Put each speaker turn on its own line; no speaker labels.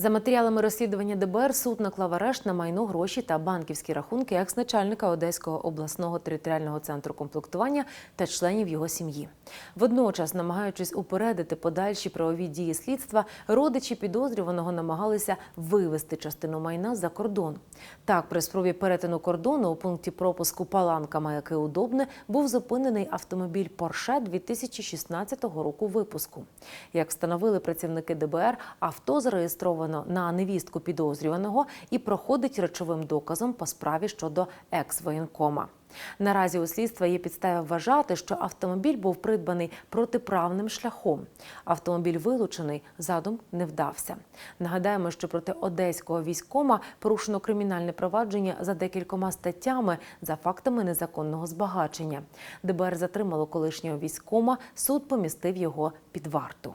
За матеріалами розслідування ДБР суд наклав арешт на майно гроші та банківські рахунки екс-начальника Одеського обласного територіального центру комплектування та членів його сім'ї. Водночас, намагаючись упередити подальші правові дії слідства, родичі підозрюваного намагалися вивести частину майна за кордон. Так, при спробі перетину кордону у пункті пропуску Паланка Маяки Удобне був зупинений автомобіль Порше 2016 року випуску. Як встановили працівники ДБР, авто зареєстровано на невістку підозрюваного і проходить речовим доказом по справі щодо екс-воєнкома. Наразі у слідства є підстави вважати, що автомобіль був придбаний протиправним шляхом. Автомобіль вилучений, задум не вдався. Нагадаємо, що проти одеського військома порушено кримінальне провадження за декількома статтями за фактами незаконного збагачення. ДБР затримало колишнього військома, суд помістив його під варту.